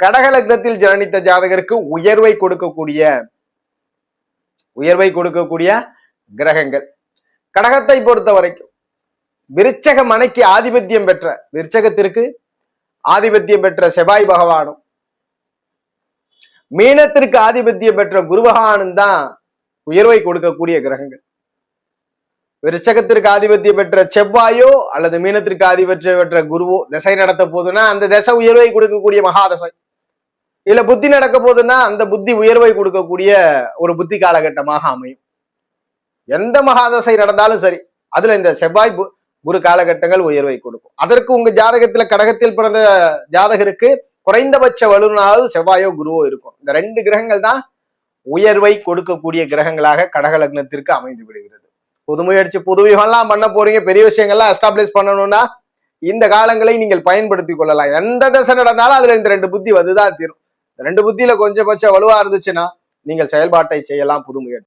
கடக லக்னத்தில் ஜனனித்த ஜாதகருக்கு உயர்வை கொடுக்கக்கூடிய உயர்வை கொடுக்கக்கூடிய கிரகங்கள். கடகத்தை பொறுத்த வரைக்கும் விருச்சக மனைக்கு ஆதிபத்தியம் பெற்ற விருச்சகத்திற்கு ஆதிபத்தியம் பெற்ற செவ்வாய் பகவானும் மீனத்திற்கு ஆதிபத்தியம் பெற்ற குரு பகவானும் தான் உயர்வை கொடுக்கக்கூடிய கிரகங்கள். விருச்சகத்திற்கு ஆதிபத்தியம் பெற்ற செவ்வாயோ அல்லது மீனத்திற்கு ஆதிபத்தியம் பெற்ற குருவோ திசை நடத்த போதுன்னா அந்த திசை உயர்வை கொடுக்கக்கூடிய மகாதசை இல்ல புத்தி நடக்க போதுன்னா அந்த புத்தி உயர்வை கொடுக்கக்கூடிய ஒரு புத்தி காலகட்டமாக அமையும். எந்த மகாதசை நடந்தாலும் சரி அதுல இந்த செவ்வாய் குரு காலகட்டங்கள் உயர்வை கொடுக்கும். அதற்கு உங்க ஜாதகத்துல கடகத்தில் பிறந்த ஜாதகருக்கு குறைந்தபட்ச வலுனாவது செவ்வாயோ குருவோ இருக்கும். இந்த ரெண்டு கிரகங்கள் தான் உயர்வை கொடுக்கக்கூடிய கிரகங்களாக கடக லக்னத்திற்கு அமைந்து விடுகிறது. புது முயற்சி புது பண்ண போறீங்க பெரிய விஷயங்கள்லாம் எஸ்டாப்ளிஷ் பண்ணணும்னா இந்த காலங்களை நீங்கள் பயன்படுத்தி கொள்ளலாம். எந்த தசை நடந்தாலும் அதுல இந்த ரெண்டு புத்தி வந்துதான் தீரும். ரெண்டு புத்தியில கொஞ்சபட்ச வலுவா இருந்துச்சுன்னா நீங்கள் செயல்பாட்டை செய்யலாம் புது முயற்சி.